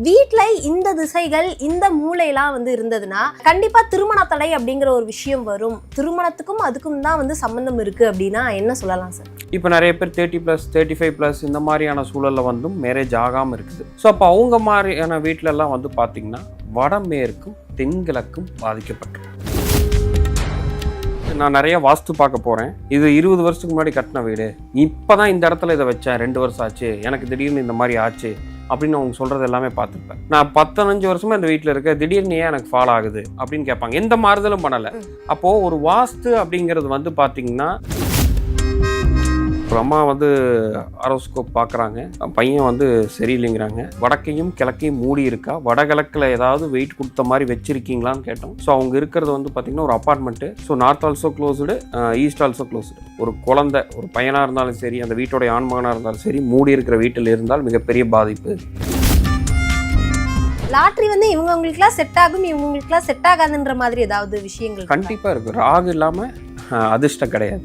வீட்டில் இந்த திசைகள் இந்த மூளையெல்லாம் வந்து இருந்ததுன்னா கண்டிப்பாக திருமண தடை அப்படிங்கிற ஒரு விஷயம் வரும். திருமணத்துக்கும் அதுக்கும் தான் வந்து சம்மந்தம் இருக்குது அப்படின்னா என்ன சொல்லலாம் சார்? இப்போ நிறைய பேர் thirty plus thirty five plus இந்த மாதிரியான சூழலில் வந்தும் மேரேஜ் ஆகாமல் இருக்குது. ஸோ அப்போ அவங்க மாதிரியான வீட்டிலலாம் வந்து பார்த்திங்கன்னா வடமேற்கும் தென்கிழக்கும் பாதிக்கப்பட்டது நான் நிறைய வாஸ்து பார்க்க போகிறேன் இது இருபது வருஷத்துக்கு முன்னாடி கட்டின வீடு. இப்போ தான் இந்த இடத்துல இதை வச்சேன். ரெண்டு வருஷம் ஆச்சு. எனக்கு திடீர்னு இந்த மாதிரி ஆச்சு. அப்படின்னு அவங்க சொல்கிறது எல்லாமே பார்த்துருப்பேன் நான் பத்தஞ்சு வருஷமா இந்த வீட்டில் இருக்க திடீர்னு ஏன் எனக்கு ஃபாலோ ஆகுது அப்படின்னு கேட்பாங்க. எந்த மாறுதலும் பண்ணலை. அப்போது ஒரு வாஸ்து அப்படிங்கிறது வந்து பார்த்தீங்கன்னா ஒரு அம்மா வந்து ஆரோஸ்கோப் பார்க்குறாங்க பையன் வந்து சரியில்லைங்கிறாங்க. வடக்கையும் கிழக்கையும் மூடி இருக்கா? வடகிழக்கில் ஏதாவது வெயிட் கொடுத்த மாதிரி வச்சிருக்கீங்களான்னு கேட்டோம். ஸோ அவங்க இருக்கிறது வந்து பார்த்திங்கன்னா ஒரு apartment so north also closed east also closed ஒரு குழந்தை ஒரு பையனாக இருந்தாலும் சரி அந்த வீட்டோடைய ஆண்மகனாக இருந்தாலும் சரி மூடி இருக்கிற வீட்டில் இருந்தால் மிகப்பெரிய பாதிப்பு. லாட்ரி வந்து இவங்கவுங்களுக்குலாம் செட் ஆகும் இவங்களுக்குலாம் செட் ஆகாதுன்ற மாதிரி ஏதாவது விஷயங்கள் இருக்கா? கண்டிப்பாக இருக்குது ராகு இல்லாமல் அதிர்ஷ்டம் கிடையாது.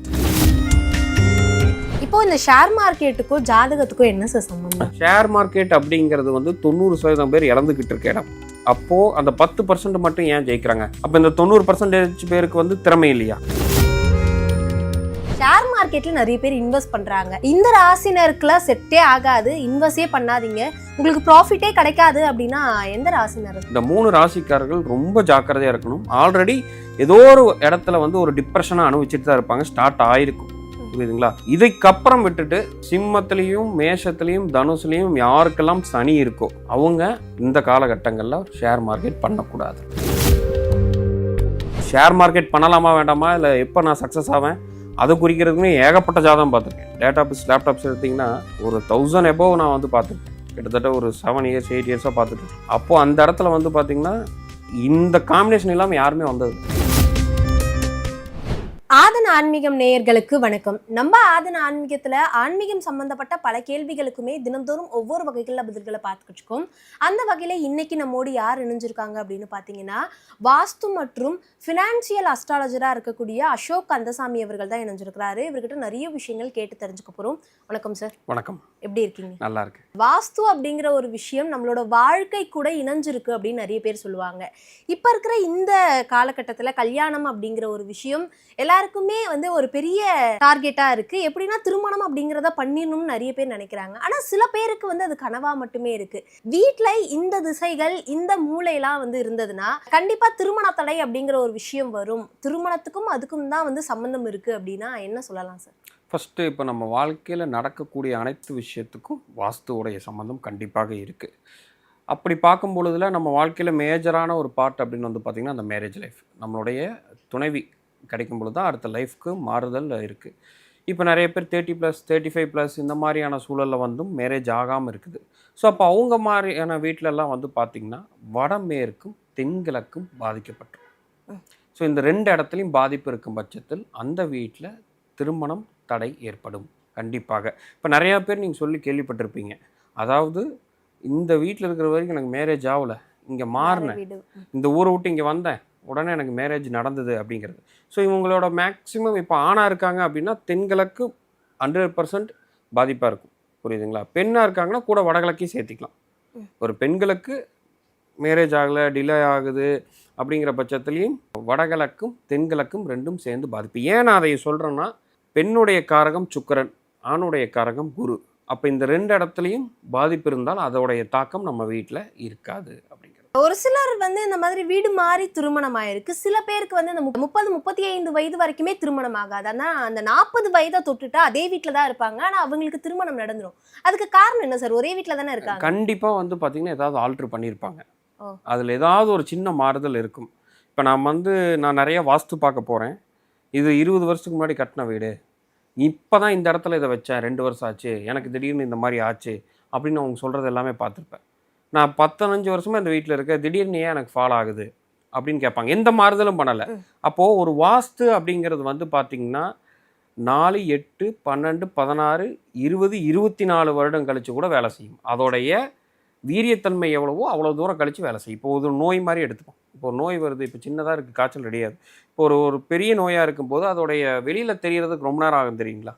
இப்போ இந்த ஷேர் மார்க்கெட்டுக்கும் ஜாதகத்துக்கும் என்ன சார் சம்பந்தம் ஷேர் மார்க்கெட் அப்படிங்கிறது வந்து தொண்ணூறு சதவீதம் பேர் இழந்துக்கிட்டு இருக்க இடம். அப்போது அந்த பத்து பர்சன்ட் மட்டும் ஏன் ஜெயிக்கிறாங்க? அப்போ இந்த தொண்ணூறு பர்சன்டேஜ் பேருக்கு வந்து திறமை இல்லையா? ஷேர் மார்க்கெட்ல நிறைய பேர் இன்வெஸ்ட் பண்றாங்க. இந்த ராசினருக்குலாம் செட்டே ஆகாது. இன்வெஸ்டே பண்ணாதீங்க. உங்களுக்கு ப்ராஃபிட்டே கிடைக்காது அப்படின்னா எந்த ராசினர்? இந்த மூணு ராசிக்காரர்கள் ரொம்ப ஜாக்கிரதையாக இருக்கணும். ஆல்ரெடி ஏதோ ஒரு இடத்துல வந்து ஒரு டிப்ரெஷனை அனுபவிச்சுட்டு தான் இருப்பாங்க. ஸ்டார்ட் ஆயிருக்கும். புரியுதுங்களா? இதுக்கப்புறம் விட்டுட்டு சிம்மத்திலையும் மேஷத்துலையும் தனுசுலையும் யாருக்கெல்லாம் சனி இருக்கோ அவங்க இந்த காலகட்டங்களில் ஷேர் மார்க்கெட் பண்ணக்கூடாது. ஷேர் மார்க்கெட் பண்ணலாமா வேண்டாமா? இல்லை எப்போ நான் சக்ஸஸ் ஆவேன்? அதை குறிக்கிறதுக்குமே ஏகப்பட்ட ஜாதகம் பார்த்துருக்கேன். டேட்டாபிஸ் லேப்டாப்ஸ் எடுத்திங்கன்னா ஒரு தௌசண்ட் எபோவ் நான் வந்து பார்த்துருக்கேன். கிட்டத்தட்ட ஒரு செவன் இயர்ஸ் எயிட் இயர்ஸாக பார்த்துட்டு அப்போது அந்த இடத்துல வந்து பார்த்தீங்கன்னா இந்த காம்பினேஷன் இல்லாமல் யாருமே வந்தது ஆதன ஆன்மீகம் நேயர்களுக்கு வணக்கம். நம்ம ஆதன ஆன்மீகத்துல ஆன்மீகம் சம்பந்தப்பட்ட பல கேள்விகளுக்குமே தினம்தோறும் ஒவ்வொரு வகைகளில் பதில்களை பார்த்துக்கிட்டு இருக்கோம் அந்த வகையில இன்னைக்கு நம்மோடு யார் இணைஞ்சிருக்காங்க அப்படின்னு பார்த்தீங்கன்னா வாஸ்து மற்றும் ஃபினான்சியல் அஸ்ட்ராலஜரா இருக்கக்கூடிய அசோக் கந்தசாமி அவர்கள் தான் இணைஞ்சிருக்கிறாரு. இவர்கிட்ட நிறைய விஷயங்கள் கேட்டு தெரிஞ்சுக்க போறோம். வணக்கம் சார் வணக்கம். எப்படி இருக்கீங்க? நல்லா இருக்கு. வாஸ்து அப்படிங்கிற ஒரு விஷயம் நம்மளோட வாழ்க்கை கூட இணைஞ்சிருக்கு அப்படின்னு நிறைய பேர் சொல்லுவாங்க. இப்போ இருக்கிற இந்த காலகட்டத்தில் கல்யாணம் அப்படிங்கிற ஒரு விஷயம் எல்லாருக்குமே வந்து ஒரு பெரிய டார்கெட்டாக இருக்குது எப்படின்னா திருமணம் அப்படிங்கிறத பண்ணிடணும்னு நிறைய பேர் நினைக்கிறாங்க. ஆனால் சில பேருக்கு வந்து அது கனவா மட்டுமே இருக்கு. வீட்டில் இந்த திசைகள் இந்த மூளையெல்லாம் வந்து இருந்ததுன்னா கண்டிப்பாக திருமண தடை அப்படிங்கிற ஒரு விஷயம் வரும். திருமணத்துக்கும் அதுக்கும் தான் வந்து சம்பந்தம் இருக்கு அப்படின்னா என்ன சொல்லலாம் சார் ஃபஸ்ட்டு இப்போ நம்ம வாழ்க்கையில் நடக்கக்கூடிய அனைத்து விஷயத்துக்கும் வாஸ்துவோடைய சம்மந்தம் கண்டிப்பாக இருக்குது அப்படி பார்க்கும் பொழுதுல நம்ம வாழ்க்கையில் மேஜரான ஒரு பார்ட் அப்படின்னு வந்து பார்த்திங்கன்னா அந்த மேரேஜ் லைஃப் நம்மளுடைய துணைவி கிடைக்கும் பொழுது தான் அடுத்த லைஃப்க்கு மாறுதல் இருக்குது இப்போ நிறைய பேர் thirty plus thirty five plus இந்த மாதிரியான சூழலில் வந்தும் மேரேஜ் ஆகாமல் இருக்குது. ஸோ அப்போ அவங்க மாதிரியான வீட்டிலலாம் வந்து பார்த்திங்கன்னா வடமேற்கும் தென்கிழக்கும் பாதிக்கப்பட்டிருக்கும் ஸோ இந்த ரெண்டு இடத்துலையும் பாதிப்பு இருக்கும் பட்சத்தில் அந்த வீட்டில் திருமணம் தடை ஏற்படும். கண்டிப்பாக. இப்போ நிறையா பேர் நீங்கள் சொல்லி கேள்விப்பட்டிருப்பீங்க. அதாவது இந்த வீட்டில் இருக்கிற வரைக்கும் எனக்கு மேரேஜ் ஆகலை. இங்கே மாறினேன். இந்த ஊரை விட்டு இங்கே வந்தேன். உடனே எனக்கு மேரேஜ் நடந்தது அப்படிங்கிறது. ஸோ இவங்களோட மேக்ஸிமம் இப்போ ஆணாக இருக்காங்க அப்படின்னா தென்கிழக்கு ஹண்ட்ரட் பர்சன்ட் பாதிப்பாக இருக்கும். புரியுதுங்களா? பெண்ணாக இருக்காங்கன்னா கூட வடகிழக்கையும் சேர்த்திக்கலாம். ஒரு பெண்களுக்கு மேரேஜ் ஆகலை டிலே ஆகுது அப்படிங்கிற பட்சத்துலேயும் வடகிழக்கும் தென்கிழக்கும் ரெண்டும் சேர்ந்து பாதிப்பு. ஏன் நான் அதை சொல்கிறேன்னா பெண்ணுடைய காரகம் சுக்கரன் ஆணுடைய காரகம் குரு. அப்போ இந்த ரெண்டு இடத்துலையும் பாதிப்பு இருந்தால் அதோடைய தாக்கம் நம்ம வீட்டில் இருக்காது. ஒரு சிலர் வந்து இந்த மாதிரி வீடு மாறி திருமணம் ஆயிருக்கு சில பேருக்கு வந்து இந்த முப்பது முப்பத்தி ஐந்து வயது வரைக்குமே திருமணம் ஆகாது ஆனா அந்த நாற்பது வயதை தொட்டுட்டா அதே வீட்டில் தான் இருப்பாங்க. ஆனா அவங்களுக்கு திருமணம் நடந்துரும். அதுக்கு காரணம் என்ன சார்? ஒரே வீட்டில் தானே இருக்காங்க? கண்டிப்பாக வந்து பார்த்திங்கன்னா ஏதாவது ஆல்ட்ரு பண்ணியிருப்பாங்க. அதில் ஏதாவது ஒரு சின்ன மாறுதல் இருக்கும். இப்போ நான் வந்து நான் நிறைய வாஸ்து பார்க்க போகிறேன் இது இருபது வருஷத்துக்கு முன்னாடி கட்டின வீடு. இப்போ தான் இந்த இடத்துல இதை வச்சேன். ரெண்டு வருஷம் ஆச்சு. எனக்கு திடீர்னு இந்த மாதிரி ஆச்சு. அப்படின்னு அவங்க சொல்கிறது எல்லாமே பார்த்துருப்பேன். நான் பத்தஞ்சு வருஷமாக இந்த வீட்டில் இருக்க திடீர்னு ஏன் எனக்கு ஃபாலோ ஆகுது? அப்படின்னு கேட்பாங்க. எந்த மாறுதலும் பண்ணலை. அப்போது ஒரு வாஸ்து அப்படிங்கிறது வந்து பார்த்திங்கன்னா நாலு எட்டு பன்னெண்டு பதினாறு இருபது இருபத்தி நாலு வருடம் கழிச்சு கூட வேலை செய்யும். அதோடைய வீரியத்தன்மை எவ்வளவோ அவ்வளோ தூரம் கழிச்சு வேலை செய்யும். இப்போ ஒரு நோய் மாதிரி எடுத்துப்போம். இப்போ ஒரு நோய் வருது இப்போ சின்னதாக இருக்குது காய்ச்சல் ரெடியாது. இப்போ ஒரு ஒரு பெரிய நோயாக இருக்கும்போது அதோடைய வெளியில் தெரியறதுக்கு ரொம்ப நேரம் ஆகும் தெரியுங்களா?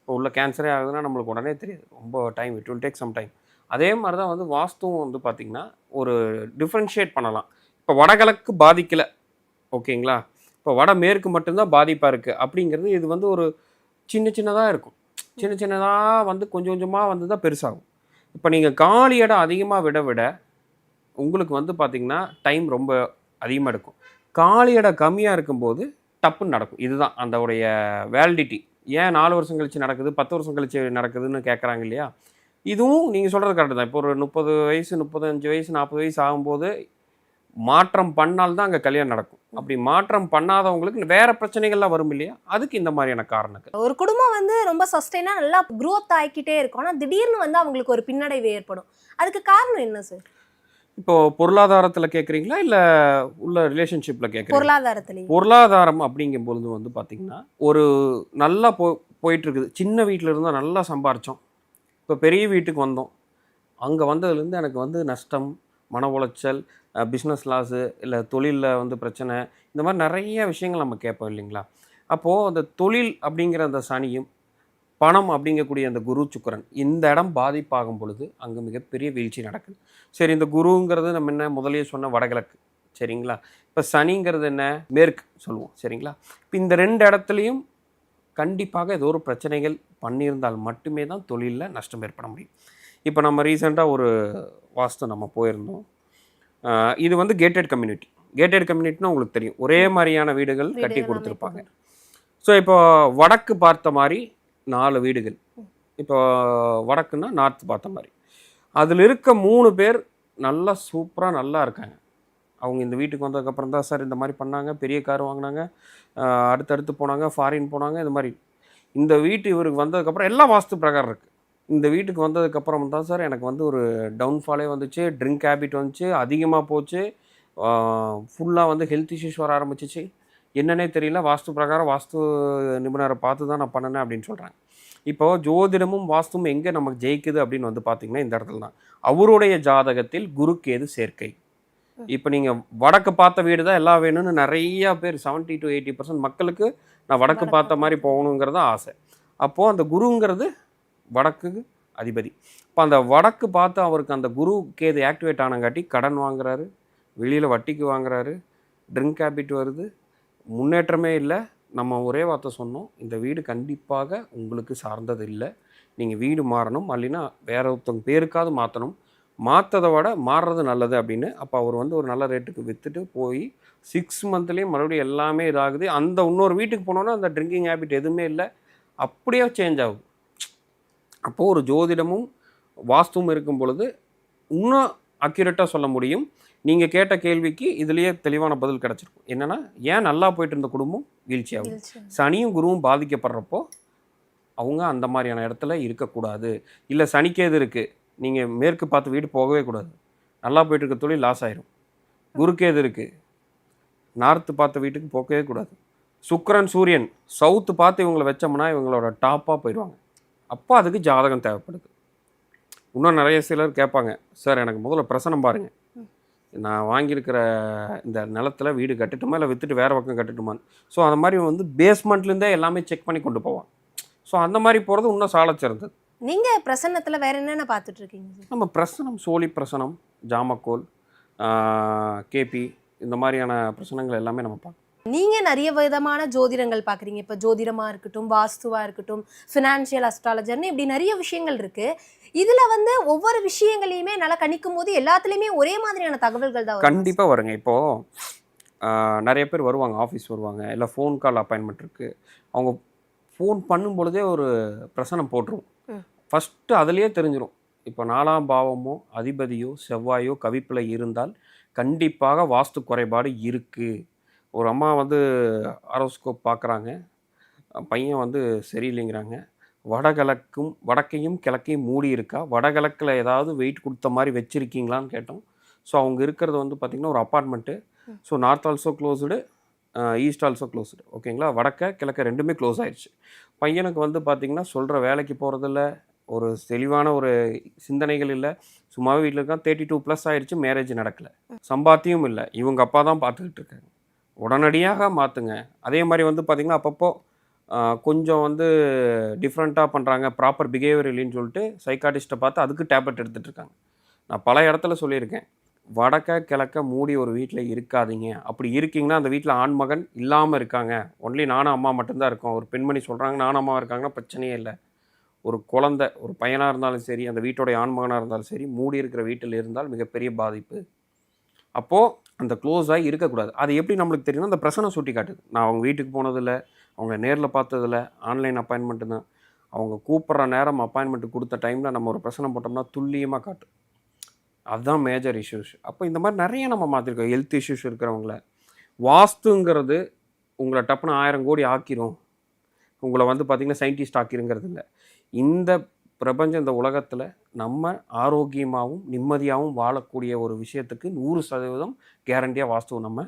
இப்போ உள்ள கேன்சரே ஆகுதுன்னா நம்மளுக்கு உடனே தெரியாது. ரொம்ப time it will take some time அதே மாதிரி தான் வந்து வாஸ்துவும் வந்து பார்த்திங்கன்னா ஒரு டிஃப்ரென்ஷியேட் பண்ணலாம். இப்போ வடகிழக்கு பாதிக்கலை ஓகேங்களா? இப்போ வடமேற்கு மட்டும்தான் பாதிப்பாக இருக்குது அப்படிங்கிறது இது வந்து ஒரு சின்ன சின்னதாக இருக்கும். சின்ன சின்னதாக வந்து கொஞ்சம் கொஞ்சமாக வந்து தான் பெருசாகும். இப்போ நீங்கள் காலி இடம் அதிகமாக விட விட உங்களுக்கு வந்து பார்த்திங்கன்னா டைம் ரொம்ப அதிகமாக எடுக்கும். காலி இடம் கம்மியாக இருக்கும்போது டப்புன்னு நடக்கும். இதுதான் அந்தவுடைய வேலிடிட்டி ஏன் நாலு வருஷம் கழிச்சு நடக்குது பத்து வருஷம் கழிச்சு நடக்குதுன்னு கேட்குறாங்க இல்லையா? இதுவும் நீங்கள் சொல்கிறது கரெக்டு தான். இப்போ ஒரு முப்பது வயசு முப்பத்தஞ்சு வயசு நாற்பது வயசு ஆகும்போது மாற்றம் பண்ணால்தான் அங்கே கல்யாணம் நடக்கும். அப்படி மாற்றம் பண்ணாதவங்களுக்கு வேற பிரச்சனைகள்லாம் வரும் இல்லையா? அதுக்கு இந்த மாதிரியான காரணங்கள். ஒரு குடும்பம் வந்து ரொம்ப சஸ்டைனா நல்லா growth ஆகிக்கிட்டே இருக்கும். ஆனா திடீர்னு வந்து அவங்களுக்கு ஒரு பின்னடைவு ஏற்படும். அதுக்கு காரணம் என்ன சார் இப்போ பொருளாதாரத்தில் கேட்குறீங்களா இல்லை உள்ள ரிலேஷன்ஷிப்பில் கேட்குறீங்களா பொருளாதாரத்திலேயே. பொருளாதாரம் அப்படிங்கும் பொழுது வந்து பார்த்தீங்கன்னா ஒரு நல்லா போ போயிட்டு இருக்குது. சின்ன வீட்டில் இருந்தால் நல்லா சம்பாரித்தோம் இப்போ பெரிய வீட்டுக்கு வந்தோம். அங்கே வந்ததுலேருந்து எனக்கு வந்து நஷ்டம் மன உளைச்சல் பிஸ்னஸ் லாஸு இல்லை தொழிலில் வந்து பிரச்சனை இந்த மாதிரி நிறைய விஷயங்கள் நம்ம கேட்போம் இல்லைங்களா? அப்போது அந்த தொழில் அப்படிங்கிற அந்த சனியும் பணம் அப்படிங்கக்கூடிய அந்த குரு சுக்கரன் இந்த இடம் பாதிப்பாகும் பொழுது அங்கே மிகப்பெரிய வீழ்ச்சி நடக்குது. சரி இந்த குருங்கிறது நம்ம என்ன முதலே சொன்ன வடகிழக்கு சரிங்களா? இப்போ சனிங்கிறது என்ன? மேற்கு சொல்லுவோம் சரிங்களா? இப்போ இந்த ரெண்டு இடத்துலையும் கண்டிப்பாக ஏதோ ஒரு பிரச்சனைகள் பண்ணியிருந்தால் மட்டுமே தான் தொழிலில் நஷ்டம் ஏற்பட முடியும். இப்போ நம்ம ரீசெண்டாக ஒரு வாஸ்து நம்ம போயிருந்தோம். இது வந்து கேட்டட் கம்யூனிட்டி கேட்டட் கம்யூனிட்டினா உங்களுக்கு தெரியும். ஒரே மாதிரியான வீடுகள் கட்டி கொடுத்துருப்பாங்க. ஸோ இப்போ வடக்கு பார்த்த மாதிரி நாலு வீடுகள். இப்போ வடக்குன்னா நார்த் பார்த்த மாதிரி. அதில் இருக்க மூணு பேர் நல்லா சூப்பராக நல்லா இருக்காங்க. அவங்க இந்த வீட்டுக்கு வந்ததுக்கப்புறம் தான் சார் இந்த மாதிரி பண்ணாங்க. பெரிய கார் வாங்கினாங்க. அடுத்தடுத்து போனாங்க ஃபாரின் போனாங்க இந்த மாதிரி. இந்த வீட்டு இவருக்கு வந்ததுக்கப்புறம் எல்லாம் வாஸ்து பிரகாரம் இருக்குது இந்த வீட்டுக்கு வந்ததுக்கப்புறம் தான் சார் எனக்கு வந்து ஒரு டவுன்ஃபாலே வந்துச்சு ட்ரிங்க் ஹேபிட் வந்துச்சு அதிகமாக போச்சு. ஃபுல்லாக வந்து ஹெல்த் இஷ்யூஸ் வர ஆரம்பிச்சிச்சு. என்னன்னே தெரியல வாஸ்து பிரகாரம் வாஸ்து நிபுணரை பார்த்து தான் நான் பண்ணினேன் அப்படின்னு சொல்கிறாங்க இப்போ ஜோதிடமும் வாஸ்துவும் எங்கே நமக்கு ஜெயிக்குது அப்படின்னு வந்து பார்த்திங்கன்னா இந்த இடத்துல தான். அவருடைய ஜாதகத்தில் குருக்கேது சேர்க்கை? இப்போ நீங்கள் வடக்கு பார்த்த வீடு தான் எல்லாம் வேணும்னு நிறைய பேர் 70 டு எயிட்டி பர்சன்ட் மக்களுக்கு நான் வடக்கு பார்த்த மாதிரி போகணுங்கிறது தான் ஆசை. அப்போது அந்த குருங்கிறது வடக்கு அதிபதி. இப்போ அந்த வடக்கு பார்த்து அவருக்கு அந்த குரு கேது ஆக்டிவேட் ஆனங்காட்டி கடன் வாங்குறாரு வெளியில் வட்டிக்கு வாங்குறாரு ட்ரிங்க் ஹேபிட் வருது. முன்னேற்றமே இல்லை. நம்ம ஒரே வார்த்தை சொன்னோம். இந்த வீடு கண்டிப்பாக உங்களுக்கு சார்ந்தது இல்லை. நீங்கள் வீடு மாறணும். இல்லைன்னா வேற ஒருத்தவங்க பேருக்காவது மாற்றணும் மாற்றதை விட மாறுறது நல்லது அப்படின்னு. அப்போ அவர் வந்து ஒரு நல்ல ரேட்டுக்கு விற்றுட்டு போய் சிக்ஸ் மந்த்லேயும் மறுபடியும் எல்லாமே இதாகுது. அந்த இன்னொரு வீட்டுக்கு போனோன்னா அந்த ட்ரிங்கிங் ஹேபிட் எதுவுமே இல்லை. அப்படியே சேஞ்ச் ஆகும் அப்போது ஒரு ஜோதிடமும் வாஸ்துவும் இருக்கும் பொழுது இன்னும் அக்யூரேட்டாக சொல்ல முடியும். நீங்கள் கேட்ட கேள்விக்கு இதுலேயே தெளிவான பதில் கிடச்சிருக்கும். என்னென்னா ஏன் நல்லா போயிட்டு இருந்த குடும்பம் வீழ்ச்சி ஆகும் சனியும் குருவும் பாதிக்கப்படுறப்போ அவங்க அந்த மாதிரியான இடத்துல இருக்கக்கூடாது. இல்லை சனிக்கேது இருக்குது நீங்கள் மேற்கு பார்த்து வீடு போகவே கூடாது. நல்லா போயிட்டு இருக்க தொழில் லாஸ் ஆயிரும். குருக்கேது இருக்குது நார்த்து பார்த்த வீட்டுக்கு போகவே கூடாது. சுக்கரன் சூரியன் சவுத்து பார்த்து இவங்களை வச்சோம்னா இவங்களோட டாப்பாக போயிடுவாங்க. அப்போ அதுக்கு ஜாதகம் தேவைப்படுது. இன்னும் நிறைய சிலர் கேட்பாங்க சார் எனக்கு முதல்ல பிரசனம் பாருங்கள் நான் வாங்கியிருக்கிற இந்த நிலத்துல வீடு கட்டட்டுமா? இல்லை விற்றுட்டு வேறு பக்கம் கட்டட்டுமான்னு? ஸோ அந்த மாதிரி வந்து பேஸ்மெண்ட்லேருந்தே எல்லாமே செக் பண்ணி கொண்டு போவான் ஸோ அந்த மாதிரி போகிறது இன்னும் சாலை சிறந்தது. நீங்க பிரசன்னத்துல வேற என்னென்ன சார்? நம்ம பிரசனம் சோழி பிரசனம் ஜாமக்கோல் கேபி இந்த மாதிரியான பிரசனங்கள் எல்லாமே நம்ம பார்க்கலாம் நீங்க நிறைய விதமான ஜோதிடங்கள் பாக்குறீங்க இப்ப ஜோதிடமா இருக்கட்டும் வாஸ்துவா இருக்கட்டும் ஃபினான்ஷியல் அஸ்ட்ராலஜர்னு இப்படி நிறைய விஷயங்கள் இருக்கு. இதுல வந்து ஒவ்வொரு விஷயங்களையுமே நல்லா கணிக்கும் போது எல்லாத்துலயுமே ஒரே மாதிரியான தகவல்கள் தான். கண்டிப்பாக வருங்க. இப்போது நிறைய பேர் வருவாங்க ஆஃபீஸ் வருவாங்க இல்லை ஃபோன் கால் அப்பாயின்மெண்ட் இருக்குது அவங்க ஃபோன் பண்ணும் பொழுதே ஒரு பிரசனம் போட்டுருவோம். ஃபஸ்ட்டு அதுலேயே தெரிஞ்சிடும் இப்போ நாலாம் பாவமோ அதிபதியோ செவ்வாயோ கவிப்பில் இருந்தால் கண்டிப்பாக வாஸ்து குறைபாடு இருக்குது ஒரு அம்மா வந்து ஆரோஸ்கோப் பார்க்குறாங்க பையன் வந்து சரியில்லைங்கிறாங்க. வடகிழக்கும் வடக்கையும் கிழக்கையும் மூடி இருக்கா? வடகிழக்கில் ஏதாவது வெயிட் கொடுத்த மாதிரி வச்சுருக்கீங்களான்னு கேட்டோம். ஸோ அவங்க இருக்கிறது வந்து பார்த்திங்கன்னா ஒரு apartment so north also closed east also closed ஓகேங்களா வடக்க கிழக்க ரெண்டுமே க்ளோஸ் ஆயிடுச்சு. பையனுக்கு வந்து பார்த்திங்கன்னா சொல்கிற வேலைக்கு போகிறதில்ல ஒரு தெளிவான ஒரு சிந்தனைகள் இல்லை. சும்மாவே வீட்டில் இருக்கான் தேர்ட்டி டூ ப்ளஸ் ஆயிடுச்சு மேரேஜ் நடக்கலை. சம்பாத்தியும் இல்லை. இவங்க அப்பா தான் பார்த்துக்கிட்டு இருக்காங்க. உடனடியாக மாற்றுங்க அதே மாதிரி வந்து பார்த்திங்கன்னா அப்பப்போ கொஞ்சம் வந்து டிஃப்ரெண்ட்டாக பண்ணுறாங்க ப்ராப்பர் பிஹேவியர் இல்லைன்னு சொல்லிட்டு சைக்காட்டிஸ்ட்டை பார்த்து அதுக்கு டேப்லெட் எடுத்துகிட்டு இருக்காங்க. நான் பல இடத்துல சொல்லியிருக்கேன். வடக்க கிழக்க மூடி ஒரு வீட்டில் இருக்காதீங்க. அப்படி இருக்கீங்கன்னா அந்த வீட்டில் ஆண்மகன் இல்லாமல் இருக்காங்க. ஒன்லி நானும் அம்மா மட்டும்தான் இருக்கோம். ஒரு பெண்மணி சொல்கிறாங்க நானும் அம்மா இருக்காங்கன்னா பிரச்சனையே இல்லை. ஒரு குழந்தை ஒரு பையனாக இருந்தாலும் சரி அந்த வீட்டோடைய ஆண்மகனாக இருந்தாலும் சரி மூடி இருக்கிற வீட்டில் இருந்தால் மிகப்பெரிய பாதிப்பு. அப்போது அந்த க்ளோஸாக இருக்கக்கூடாது. அது எப்படி நம்மளுக்கு தெரியும்னா அந்த பிரச்சனை சுட்டி காட்டுது நான் அவங்க வீட்டுக்கு போனதில்ல அவங்க நேரில் பார்த்ததில்ல ஆன்லைன் அப்பாயின்மெண்ட்டு தான். அவங்க கூப்பிட்ற நேரம் அப்பாயின்மெண்ட் கொடுத்த டைமில் நம்ம ஒரு பிரச்சனை போட்டோம்னா துல்லியமாக காட்டும். அதுதான் மேஜர் இஷ்யூஸ் அப்போ இந்த மாதிரி நிறைய நம்ம மாற்றிருக்கோம் ஹெல்த் இஷ்யூஸ் இருக்கிறவங்கள. வாஸ்துங்கிறது உங்களை டப்புன்னு ஆயிரம் கோடி ஆக்கிரும். உங்களை வந்து பார்த்திங்கன்னா சயின்டிஸ்ட் ஆக்கிருங்கிறது இல்லை. இந்த பிரபஞ்சம் இந்த உலகத்தில் நம்ம ஆரோக்கியமாகவும் நிம்மதியாகவும் வாழக்கூடிய ஒரு விஷயத்துக்கு நூறு சதவீதம் கேரண்டியாக வாஸ்துவை நம்ம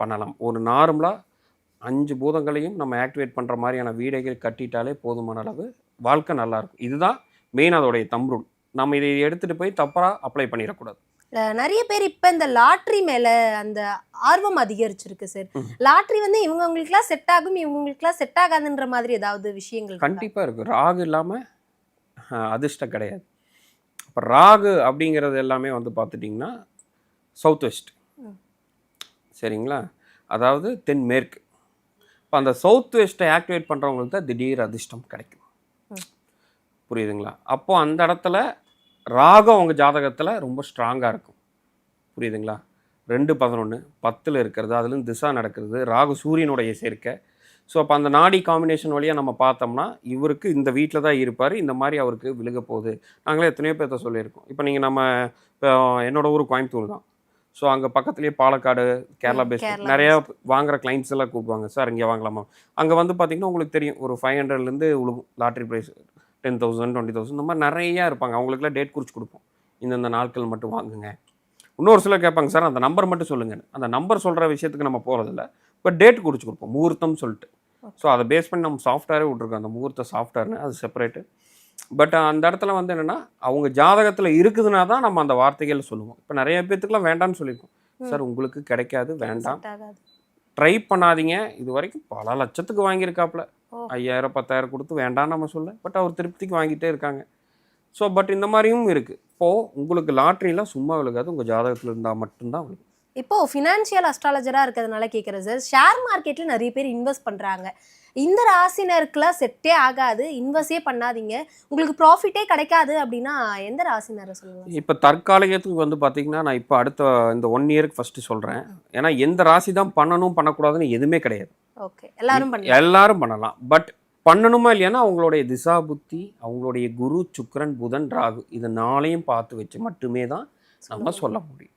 பண்ணலாம். ஒரு நார்மலாக அஞ்சு பூதங்களையும் நம்ம ஆக்டிவேட் பண்ணுற மாதிரியான வீடைகள் கட்டிட்டாலே போதுமான அளவு வாழ்க்கை நல்லாயிருக்கும் இதுதான் மெயின் அதோடைய தம்ரூல் நம்ம இதை எடுத்துகிட்டு போய் தப்பாக அப்ளை பண்ணிடக்கூடாது. நிறைய பேர் இப்ப இந்த லாட்ரி மேல அந்த ஆர்வம் அதிகரிச்சிருக்கு சார். லாட்ரி வந்து இவங்களுக்குலாம் செட் ஆகும் இவங்களுக்குலாம் செட் ஆகாதுன்ற மாதிரி ஏதாவது விஷயங்கள்? கண்டிப்பாக இருக்குது ராகு இல்லாமல் அதிர்ஷ்டம் கிடையாது இப்போ ராகு அப்படிங்கிறது எல்லாமே வந்து பார்த்துட்டிங்கன்னா சவுத் வெஸ்ட். சரிங்களா அதாவது தென்மேற்கு இப்போ அந்த சவுத் வெஸ்ட்டை ஆக்டிவேட் பண்ணுறவங்களுக்கு தான் திடீர் அதிர்ஷ்டம் கிடைக்கும். புரியுதுங்களா அப்போ அந்த இடத்துல ராகு அவங்க ஜாதகத்தில் ரொம்ப ஸ்ட்ராங்காக இருக்கும். புரியுதுங்களா? ரெண்டு பதினொன்று பத்தில் இருக்கிறது அதுலேருந்து திசா நடக்கிறது ராகு சூரியனுடைய சேர்க்கை. ஸோ அப்போ அந்த நாடி காம்பினேஷன் வழியாக நம்ம பார்த்தோம்னா இவருக்கு இந்த வீட்டில் தான் இருப்பார் இந்த மாதிரி அவருக்கு விழுக போகுது. நாங்களே எத்தனையோ பேர்த்த சொல்லியிருக்கோம். இப்போ நீங்கள் நம்ம இப்போ என்னோட ஊர் கோயம்புத்தூர் தான். ஸோ அங்கே பக்கத்துலேயே பாலக்காடு கேரளா பேஸ்ட் நிறையா வாங்குற கிளைண்ட்ஸ் எல்லாம் கூப்பிடுவாங்க. சார் இங்கே வாங்கலாமா? அங்கே வந்து பார்த்தீங்கன்னா உங்களுக்கு தெரியும். ஒரு ஃபைவ் ஹண்ட்ரட்லேருந்து விழுகும் lottery prize ten thousand twenty thousand இந்த மாதிரி நிறையா இருப்பாங்க. அவங்களுக்குலாம் டேட் குறிச்சு கொடுப்போம். இந்தந்த நாட்கள் மட்டும் வாங்குங்க. இன்னொரு சிலர் கேட்பாங்க சார் அந்த நம்பர் மட்டும் சொல்லுங்கள் அந்த நம்பர் சொல்கிற விஷயத்துக்கு நம்ம போகிறதில்ல இப்போ டேட் குறிச்சு கொடுப்போம். முகூர்த்தம் சொல்லிட்டு. ஸோ அதை பேஸ் பண்ணி நம்ம சாஃப்ட்வேரே விட்ருக்கோம் அந்த முகூர்த்த சாஃப்ட்வேர்னு அது செப்பரேட்டு பட் அந்த இடத்துல வந்து என்னென்னா அவங்க ஜாதகத்தில் இருக்குதுன்னா தான் நம்ம அந்த வார்த்தைகள் சொல்லுவோம். இப்போ நிறைய பேர்த்துக்குலாம் வேண்டாம்னு சொல்லியிருக்கோம். சார் உங்களுக்கு கிடைக்காது வேண்டாம். ட்ரை பண்ணாதீங்க. இது வரைக்கும் பல லட்சத்துக்கு வாங்கியிருக்காப்புல. ஐயாயிரம் பத்தாயிரம் கொடுத்து வேண்டாம் நம்ம சொல்ல பட் அவர் திருப்திக்கு வாங்கிட்டே இருக்காங்க. ஸோ பட் இந்த மாதிரியும் இருக்குது இப்போது உங்களுக்கு லாட்ரிலாம் சும்மா விழுகாது உங்கள் ஜாதகத்தில் இருந்தால் மட்டும்தான் விழுகும். இப்போ ஃபினான்ஷியல் அஸ்ட்ராலஜரா இருக்கிறதுனால கேட்குறேன் சார் ஷேர் மார்க்கெட்ல நிறைய பேர் இன்வெஸ்ட் பண்றாங்க. இந்த ராசினருக்குலாம் செட்டே ஆகாது இன்வெஸ்டே பண்ணாதீங்க. உங்களுக்கு ப்ராஃபிட்டே கிடைக்காது அப்படின்னா எந்த ராசினரை சொல்லுவாங்க? இப்போ தற்காலிகத்துக்கு வந்து பார்த்தீங்கன்னா நான் இப்போ அடுத்த இந்த ஒன் இயருக்கு ஃபஸ்ட்டு சொல்கிறேன் ஏன்னா எந்த ராசி தான் பண்ணணும் பண்ணக்கூடாதுன்னு எதுவுமே கிடையாது. ஓகே எல்லாரும் பண்ணலாம். எல்லாரும் பண்ணலாம். பட் பண்ணணுமா இல்லையானா அவங்களுடைய திசா புத்தி அவங்களுடைய குரு சுக்கிரன் புதன் ராகு இது நாளையும் பார்த்து வச்சு மட்டுமே தான் நம்ம சொல்ல முடியும்.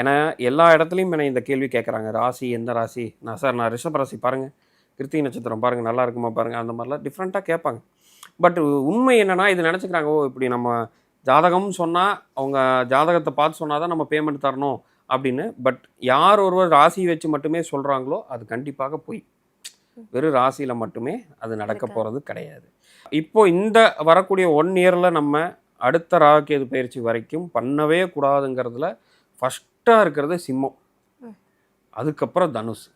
ஏன்னா எல்லா இடத்துலையும் என்னை இந்த கேள்வி கேட்குறாங்க ராசி எந்த ராசி? நான் சார் நான் ரிஷப ராசி பாருங்கள் கிருத்திகை நட்சத்திரம் பாருங்கள் நல்லா இருக்குமா பாருங்கள் அந்த மாதிரிலாம் டிஃப்ரெண்ட்டாக கேட்பாங்க. பட் உண்மை என்னன்னா இது நினச்சிக்கிறாங்க ஓ இப்படி நம்ம ஜாதகம்னு சொன்னால் அவங்க ஜாதகத்தை பார்த்து சொன்னால் தான் நம்ம பேமெண்ட் தரணும் அப்படின்னு. பட் யார் ஒருவர் ராசி வச்சு மட்டுமே சொல்கிறாங்களோ அது கண்டிப்பாக பொய். வெறும் ராசியில் மட்டுமே அது நடக்க. போகிறது கிடையாது. இப்போ இந்த வரக்கூடிய ஒன் இயரில் நம்ம அடுத்த ராகுகேது பயிற்சி வரைக்கும் பண்ணவே கூடாதுங்கிறதுல ஃபஸ்ட்டாக இருக்கிறது சிம்மம். அதுக்கப்புறம் தனுஷ்.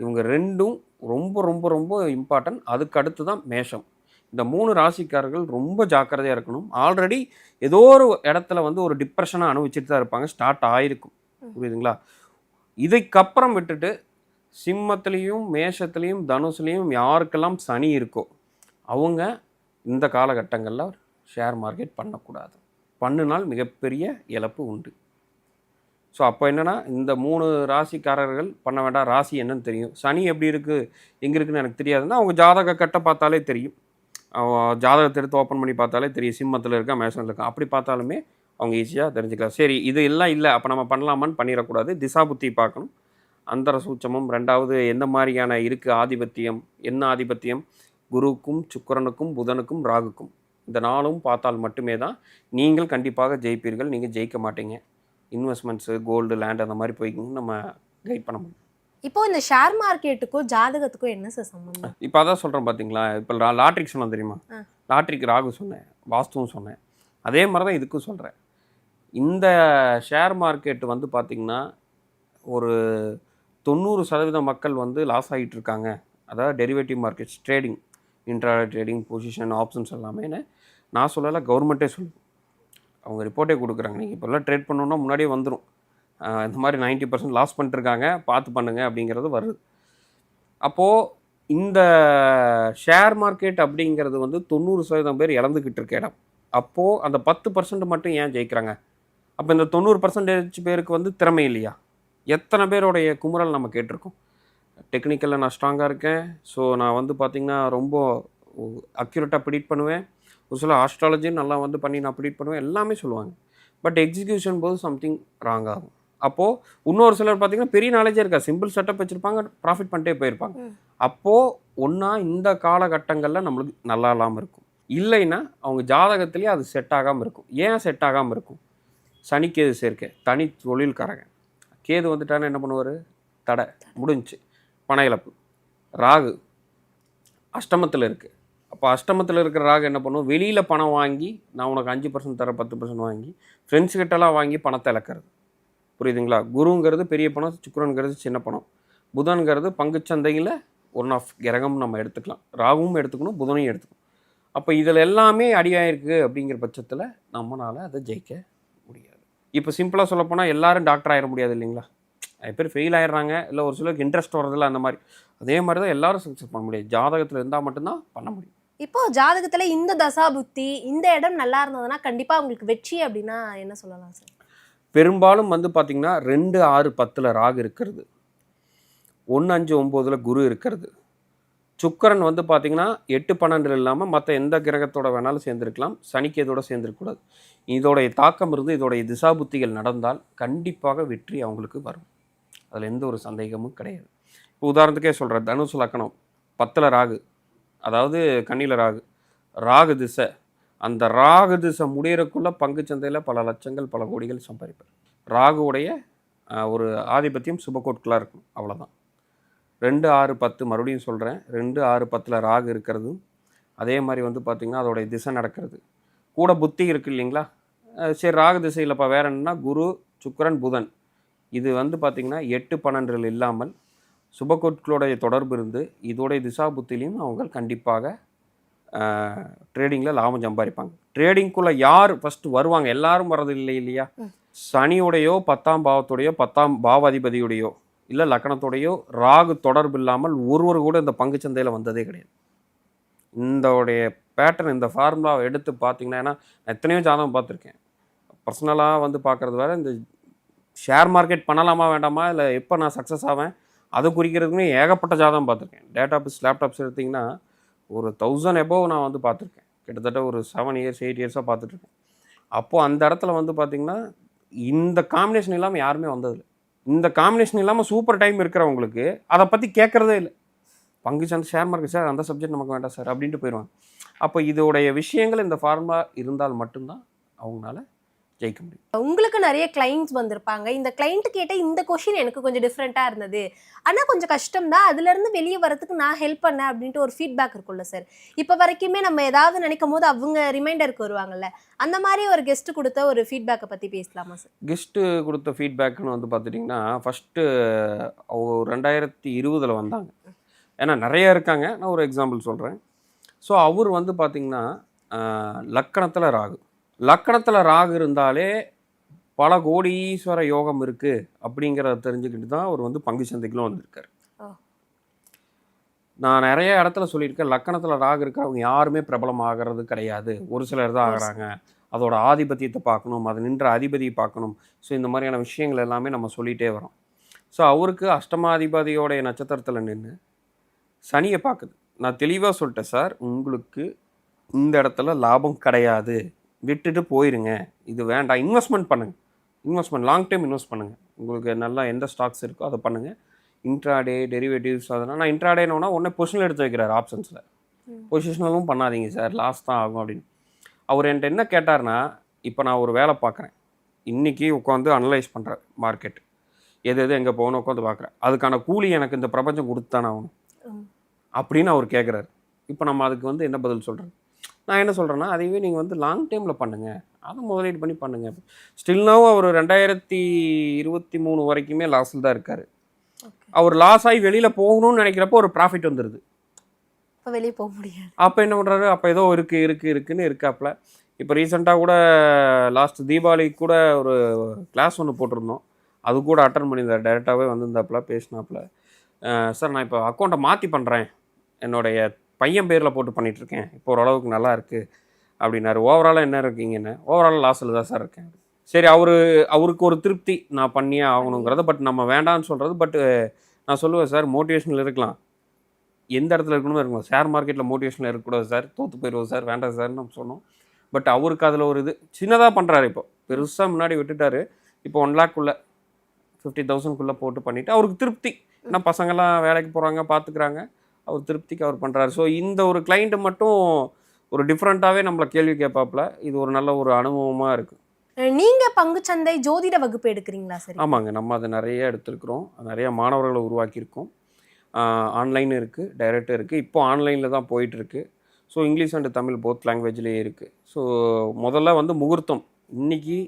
இவங்க ரெண்டும் ரொம்ப ரொம்ப ரொம்ப இம்பார்ட்டன்ட் அதுக்கு அடுத்து தான் மேஷம். இந்த மூணு ராசிக்காரர்கள் ரொம்ப ஜாக்கிரதையாக இருக்கணும். ஆல்ரெடி ஏதோ ஒரு இடத்துல வந்து ஒரு டிப்ரெஷனாக அனுபவிச்சுட்டு தான் இருப்பாங்க. ஸ்டார்ட் ஆகிருக்கும் புரியுதுங்களா? இதுக்கப்புறம் விட்டுட்டு சிம்மத்துலேயும் மேஷத்துலேயும் தனுசுலேயும் யாருக்கெல்லாம் சனி இருக்கோ அவங்க இந்த காலகட்டங்களில் ஷேர் மார்க்கெட் பண்ணக்கூடாது. பண்ணினால் மிகப்பெரிய இழப்பு உண்டு. ஸோ அப்போ என்னென்னா இந்த மூணு ராசிக்காரர்கள் பண்ண வேண்டாம் ராசி என்னன்னு தெரியும். சனி எப்படி இருக்குது எங்கே இருக்குன்னு எனக்கு தெரியாதுன்னா அவங்க ஜாதக கட்டை பார்த்தாலே தெரியும். ஜாதகத்தை எடுத்து ஓப்பன் பண்ணி பார்த்தாலே தெரியும். சிம்மத்தில் இருக்கா மேஷனில் இருக்கா அப்படி பார்த்தாலுமே அவங்க ஈஸியாக தெரிஞ்சுக்கலாம். சரி இது எல்லாம் இல்லை அப்போ நம்ம பண்ணலாமான்னு பண்ணிடக்கூடாது. திசா புத்தி பார்க்கணும். அந்தர சூச்சமும் ரெண்டாவது எந்த மாதிரியான இருக்குது ஆதிபத்தியம் என்ன ஆதிபத்தியம்? குருவுக்கும் சுக்கரனுக்கும் புதனுக்கும் ராகுக்கும். இந்த நாளும் பார்த்தால் மட்டுமே தான் நீங்கள் கண்டிப்பாக ஜெயிப்பீர்கள். நீங்கள் ஜெயிக்க மாட்டீங்க. இன்வெஸ்ட்மெண்ட்ஸு கோல்டு லேண்ட் அந்த மாதிரி போய் நம்ம கைட் பண்ண முடியும். இப்போ இந்த ஷேர் மார்க்கெட்டுக்கும் ஜாதகத்துக்கும் என்ன சார் சம்பந்தம்? இப்போ அதான் சொல்கிறேன் பார்த்தீங்களா இப்போ லாட்ரிக்கு சொன்னேன் தெரியுமா. லாட்ரிக்கு ராகு சொன்னேன் வாஸ்துவும் சொன்னேன். அதே மாதிரி தான் இதுக்கும் சொல்கிறேன் இந்த ஷேர் மார்க்கெட் வந்து பார்த்திங்கன்னா ஒரு தொண்ணூறு சதவீத மக்கள் வந்து லாஸ் ஆகிட்டு இருக்காங்க. அதாவது derivative markets trading intra trading position options எல்லாமே நான் சொல்லலை கவர்மெண்ட்டே சொல்லுது. அவங்க ரிப்போர்ட்டே கொடுக்குறாங்க. நீங்கள் இப்போல்லாம் ட்ரேட் பண்ணணுன்னா முன்னாடியே வந்துடும் இந்த மாதிரி 90% பர்சன்ட் லாஸ் பண்ணிட்டுருக்காங்க. பார்த்து பண்ணுங்க அப்படிங்கிறது வருது. அப்போது இந்த ஷேர் மார்க்கெட் அப்படிங்கிறது வந்து தொண்ணூறு சதவீதம் பேர் இழந்துக்கிட்டு இருக்க இடம். அப்போது அந்த பத்து பர்சன்ட் மட்டும் ஏன் ஜெயிக்கிறாங்க? அப்போ இந்த தொண்ணூறு பர்சன்டேஜ் பேருக்கு வந்து திறமை இல்லையா? எத்தனை பேருடைய குமுறல் நம்ம கேட்டிருக்கோம். டெக்னிக்கலில் நான் ஸ்ட்ராங்காக இருக்கேன். ஸோ நான் வந்து பார்த்திங்கன்னா ரொம்ப அக்யூரேட்டாக ப்ரிடிக்ட் பண்ணுவேன். ஒரு சில ஆஸ்ட்ராலஜி நல்லா வந்து பண்ணி நான் ப்ரிடிக்ட் பண்ணுவேன் எல்லாமே சொல்லுவாங்க. பட் எக்ஸிக்யூஷன் போது சம்திங் ராங் ஆகும். அப்போது இன்னொரு சிலர் பார்த்தீங்கன்னா பெரிய நாலேஜே இருக்கா சிம்பிள் செட்டப் வச்சுருப்பாங்க ப்ராஃபிட் பண்ணிட்டே போயிருப்பாங்க. அப்போது ஒன்றா இந்த காலகட்டங்களில் நம்மளுக்கு நல்லா இல்லாமல் இருக்கும். இல்லைன்னா அவங்க ஜாதகத்திலேயே அது செட் ஆகாமல் இருக்கும். ஏன் செட் ஆகாமல் இருக்கும்? சனி கேது சேர்க்கை. தனி தொழில்காரங்க கேது வந்துட்டான்னு என்ன பண்ணுவார்? தடை. முடிஞ்சுச்சு. பண இழப்பு. ராகு அஷ்டமத்தில் இருக்குது அப்போ அஷ்டமத்தில் இருக்கிற ராகு என்ன பண்ணும்? வெளியில் பணம் வாங்கி நான் உனக்கு அஞ்சு பர்சன்ட் தரேன் பத்து பர்சன்ட் வாங்கி ஃப்ரெண்ட்ஸ் கிட்டலாம் வாங்கி பணத்தை இழக்கிறது. புரியுதுங்களா? குருங்கிறது பெரிய பணம் சுக்கரனுங்கிறது சின்ன பணம். புதன்கிறது பங்குச்சந்தையில் ஒன் ஆஃப் கிரகம் நம்ம எடுத்துக்கலாம். ராகுவும் எடுத்துக்கணும் புதனையும் எடுத்துக்கணும். அப்போ இதில் எல்லாமே அடியாயிருக்கு அப்படிங்கிற பட்சத்தில் நம்மளால் அதை ஜெயிக்க முடியாது. இப்போ சிம்பிளாக சொல்லப்போனால் எல்லோரும் டாக்டர் ஆகிட முடியாது இல்லைங்களா? நிறைய பேர் ஃபெயில் ஆயிடுறாங்க. இல்லை ஒரு சிலருக்கு இன்ட்ரெஸ்ட் வரதில்லை அந்த மாதிரி. அதே மாதிரி தான் எல்லோரும் சக்ஸஸ் பண்ண முடியாது. ஜாதகத்தில் இருந்தால் மட்டும்தான் பண்ண முடியும். இப்போ ஜாதகத்துல இந்த தசா புத்தி இந்த இடம் நல்லா இருந்ததுன்னா கண்டிப்பா உங்களுக்கு வெற்றி அப்படின்னா என்ன சொல்லலாம் சார்? பெரும்பாலும் வந்து பார்த்தீங்கன்னா ரெண்டு ஆறு பத்தில் ராகு இருக்கிறது. ஒன்று அஞ்சு ஒம்போதில் குரு இருக்கிறது. சுக்கிரன் வந்து பார்த்திங்கன்னா எட்டு பன்னெண்டு இல்லாமல் மற்ற எந்த கிரகத்தோட வேணாலும் சேர்ந்துருக்கலாம். சனிக்கு சேர்ந்துருக்கூடாது சேர்ந்துருக்கக்கூடாது. இதோடைய தாக்கம் இருந்து இதோடைய திசாபுத்திகள் நடந்தால் கண்டிப்பாக வெற்றி அவங்களுக்கு வரும். அதில் எந்த ஒரு சந்தேகமும் கிடையாது. இப்போ உதாரணத்துக்கே சொல்கிறேன் தனுசு லக்கணம் பத்தில் ராகு. அதாவது கண்ணியில் ராகு ராகு திசை. அந்த ராகு திசை முடியறக்குள்ள பங்குச்சந்தையில் பல லட்சங்கள் பல கோடிகள் சம்பாதிப்பார். ராகுவுடைய ஒரு ஆதிபத்தியம் சுபகோட்களாக இருக்கும் அவ்வளோதான் ரெண்டு ஆறு பத்து மறுபடியும் சொல்கிறேன் ரெண்டு ஆறு பத்தில் ராகு இருக்கிறதும் அதே மாதிரி வந்து பார்த்திங்கன்னா அதோடைய திசை நடக்கிறது. கூட புத்தி இருக்கு இல்லைங்களா? சரி ராகு திசையிலப்பா வேற என்னன்னா குரு சுக்கரன் புதன். இது வந்து பார்த்திங்கன்னா எட்டு பன்னெண்டில் இல்லாமல் சுபகோட்களுடைய தொடர்பு இருந்து இதோடைய திசா புத்திலையும் அவங்க கண்டிப்பாக ட்ரேடிங்கில் லாபம் சம்பாதிப்பாங்க. ட்ரேடிங்குள்ளே யார் ஃபஸ்ட்டு வருவாங்க? எல்லாரும் வர்றது இல்லை இல்லையா? சனியுடையோ பத்தாம் பாவத்துடையோ பத்தாம் பாவாதிபதியுடையோ இல்லை லக்கணத்தோடையோ ராகு தொடர்பு இல்லாமல் ஒருவர் கூட இந்த பங்குச்சந்தையில் வந்ததே கிடையாது. இந்தோடைய பேட்டர்ன் இந்த ஃபார்முலாவை எடுத்து பார்த்தீங்கன்னா ஏன்னா நான் எத்தனையோ ஜாதகம் பார்த்துருக்கேன். பர்சனலாக வந்து பார்க்குறது வேற இந்த ஷேர் மார்க்கெட் பண்ணலாமா வேண்டாமா இல்லை எப்போ நான் சக்ஸஸ் ஆவேன்? அதை குறிக்கிறதுக்குமே ஏகப்பட்ட ஜாதகம் பார்த்துருக்கேன். டேட்டாபிஸ் லேப்டாப்ஸ் எடுத்திங்கன்னா ஒரு தௌசண்ட் எபோவ் நான் வந்து பார்த்துருக்கேன். கிட்டத்தட்ட ஒரு செவன் இயர்ஸ் எயிட் இயர்ஸாக பார்த்துட்ருக்கேன் அப்போது அந்த இடத்துல வந்து பார்த்திங்கன்னா இந்த காம்பினேஷன் இல்லாமல் யாருமே வந்ததில்லை. இந்த காம்பினேஷன் இல்லாமல் சூப்பர் டைம் இருக்கிறவங்களுக்கு அதை பற்றி கேட்குறதே இல்லை. பங்கு சந்தை ஷேர் மார்க்கெட் சார் அந்த சப்ஜெக்ட் நமக்கு வேண்டாம் சார் அப்படின்ட்டு போயிடுவாங்க அப்போ இதோடைய விஷயங்கள் இந்த ஃபார்முலா இருந்தால் மட்டும்தான் அவங்களால ஜெயிக்க முடியும். உங்களுக்கு நிறைய கிளைண்ட்ஸ் வந்திருப்பாங்க. இந்த கிளைண்ட் கேட்ட இந்த கொஷின் எனக்கு கொஞ்சம் டிஃப்ரெண்ட்டாக இருந்தது. ஆனால் கொஞ்சம் கஷ்டம் தான் அதுலேருந்து வெளியே வரதுக்கு நான் ஹெல்ப் பண்ணேன் அப்படின்ட்டு ஒரு ஃபீட்பேக் இருக்கும்ல சார் இப்போ வரைக்குமே நம்ம ஏதாவது நினைக்கும் போது அவங்க ரிமைண்டருக்கு வருவாங்கல்ல. அந்த மாதிரி ஒரு கெஸ்ட் கொடுத்த ஒரு ஃபீட்பேக்கை பற்றி பேசலாமா சார் கெஸ்ட்டு கொடுத்த ஃபீட்பேக்குன்னு வந்து பார்த்துட்டிங்கன்னா ஃபஸ்ட்டு ரெண்டாயிரத்தி இருபதில் வந்தாங்க. ஏன்னா நிறைய இருக்காங்க. நான் ஒரு எக்ஸாம்பிள் சொல்கிறேன் ஸோ அவர் வந்து பார்த்திங்கன்னா லக்கணத்தில் ராகு. லக்கணத்தில் ராகு இருந்தாலே பல கோடீஸ்வர யோகம் இருக்குது அப்படிங்கிறத தெரிஞ்சுக்கிட்டு தான் அவர் வந்து பங்கு சந்தைக்குள்ள வந்திருக்காரு. நான் நிறைய இடத்துல சொல்லியிருக்கேன் லக்கணத்தில் ராகு இருக்கிறவங்க யாருமே பிரபலம் ஆகிறது கிடையாது. ஒரு சிலர் தான் ஆகுறாங்க. அதோட ஆதிபத்தியத்தை பார்க்கணும் அது நின்ற அதிபதியை பார்க்கணும். ஸோ இந்த மாதிரியான விஷயங்கள் எல்லாமே நம்ம சொல்லிகிட்டே வரோம். ஸோ அவருக்கு அஷ்டமாதிபதியோடைய நட்சத்திரத்தில் நின்று சனியை பார்க்குது. நான் தெளிவாக சொல்லிட்டேன் சார் உங்களுக்கு இந்த இடத்துல லாபம் கிடையாது. விட்டுட்டு போயிருங்க. இது வேண்டாம். இன்வெஸ்ட்மெண்ட் பண்ணுங்கள் இன்வெஸ்ட்மெண்ட் லாங் டைம் இன்வெஸ்ட் பண்ணுங்கள் உங்களுக்கு நல்லா எந்த ஸ்டாக்ஸ் இருக்கோ அதை பண்ணுங்கள் இன்ட்ராடே டெரிவேட்டிவ்ஸ் அதெல்லாம். நான் இன்ட்ராடேனோன்னா உடனே பொசிஷன் எடுத்து வைக்கிறார் ஆப்ஷன்ஸில். பொசிஷனலும் பண்ணாதீங்க சார். லாஸ் தான் ஆகும் அப்படின்னு. அவர் என்கிட்ட என்ன கேட்டார்னா இப்போ நான் ஒரு வேலை பார்க்குறேன் இன்றைக்கி உட்காந்து அனலைஸ் பண்ணுறேன் மார்க்கெட் எது எது எங்கே போகணும் உட்காந்து பார்க்குறேன் அதுக்கான கூலி எனக்கு இந்த பிரபஞ்சம் கொடுத்தானே ஆகணும். அப்படின்னு அவர் கேட்குறாரு இப்போ நம்ம அதுக்கு வந்து என்ன பதில் சொல்கிறேன் நான் என்ன சொல்கிறேன்னா அதையவே நீங்கள் வந்து லாங் டைமில் பண்ணுங்கள் அதை முதலீடு பண்ணி பண்ணுங்கள் ஸ்டில்னாவும் அவர் ரெண்டாயிரத்தி இருபத்தி மூணு வரைக்குமே லாஸில் தான் இருக்கார். அவர் லாஸ் ஆகி வெளியில் போகணும்னு நினைக்கிறப்போ ஒரு ப்ராஃபிட் வந்துடுது இப்போ வெளியே போக முடியாது. அப்போ என்ன பண்ணுறாரு அப்போ ஏதோ இருக்குது இருக்குது இருக்குன்னு இருக்காப்புல. இப்போ ரீசெண்டாக கூட லாஸ்ட் தீபாவளிக்கு கூட ஒரு கிளாஸ் ஒன்று போட்டிருந்தோம். அது கூட அட்டன் பண்ணியிருந்தார். டைரெக்டாகவே வந்திருந்தாப்புல பேசினாப்புல. சார் நான் இப்போ அக்கௌண்ட்டை மாற்றி பண்ணுறேன் என்னுடைய பையன் பேரில் போட்டு பண்ணிகிட்ருக்கேன் இப்போ ஓரளவுக்கு நல்லா இருக்குது அப்படின்னாரு. ஓவராலாக என்ன இருக்கீங்கன்னு? ஓவரால் லாஸில் தான் சார் இருக்கேன். சரி அவர் அவருக்கு ஒரு திருப்தி நான் பண்ணியே ஆகணுங்கிறத பட் நம்ம வேண்டாம்னு சொல்கிறது பட் நான் சொல்லுவேன் சார் மோட்டிவேஷனில் இருக்கலாம். எந்த இடத்துல இருக்கணுமோ இருக்கணும் ஷேர் மார்க்கெட்டில் மோட்டிவேஷனில் இருக்கக்கூடாது சார் தோற்று போயிடுவோம் சார் வேண்டாம் சார்னு நம்ம சொன்னோம். பட் அவருக்கு அதில் ஒரு இது சின்னதாக பண்ணுறாரு இப்போ. பெருசாக முன்னாடி விட்டுட்டாரு. இப்போ ஒன் லேக்குள்ளே ஃபிஃப்டி தௌசண்ட்குள்ளே போட்டு பண்ணிவிட்டு அவருக்கு திருப்தி. ஏன்னா பசங்கள்லாம் வேலைக்கு போகிறாங்க பார்த்துக்குறாங்க அவர் திருப்திக்கு அவர் பண்ணுறாரு ஸோ இந்த ஒரு கிளைண்ட்டு மட்டும் ஒரு டிஃப்ரெண்ட்டாகவே நம்மளை கேள்வி கேட்பாப்புல. இது ஒரு நல்ல ஒரு அனுபவமாக இருக்குது அஹ் நீங்க பங்குச்சந்தை ஜோதிட வகுப்பு எடுக்கிறீங்களா சரி? ஆமாங்க. நம்ம அதை நிறைய எடுத்திருக்கிறோம். நிறைய மாணவர்களை உருவாக்கியிருக்கோம். ஆன்லைன் இருக்குது டைரக்ட் இருக்குது இப்போ ஆன்லைனில் தான் போயிட்டுருக்கு. So English and Tamil both லாங்குவேஜ்லேயே இருக்குது ஸோ முதல்ல வந்து முகூர்த்தம். இன்னைக்கு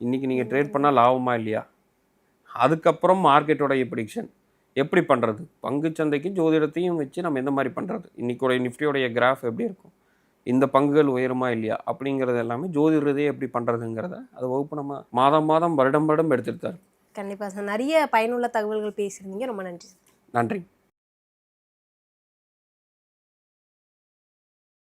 இன்னைக்கு நீங்கள் ட்ரேட் பண்ணால் லாபமா இல்லையா? அதுக்கப்புறம் மார்க்கெட்டோடைய ப்ரிடிக்ஷன் எப்படி பண்ணுறது பங்குச்சந்தைக்கும் ஜோதிடத்தையும் வச்சு நம்ம எந்த மாதிரி பண்ணுறது இன்னைக்கோடைய நிஃப்டியோடைய கிராஃப் எப்படி இருக்கும்? இந்த பங்குகள் உயருமா இல்லையா? அப்படிங்கிறது எல்லாமே ஜோதிடரதே எப்படி பண்ணுறதுங்கிறத அது வகுப்பு நம்ம மாதம் மாதம் வருடம் வருடம் எடுத்துட்டு தான் இருக்கோம். கண்டிப்பா சார். நிறைய பயனுள்ள தகவல்கள் பேசியிருந்தீங்க. ரொம்ப நன்றி நன்றி.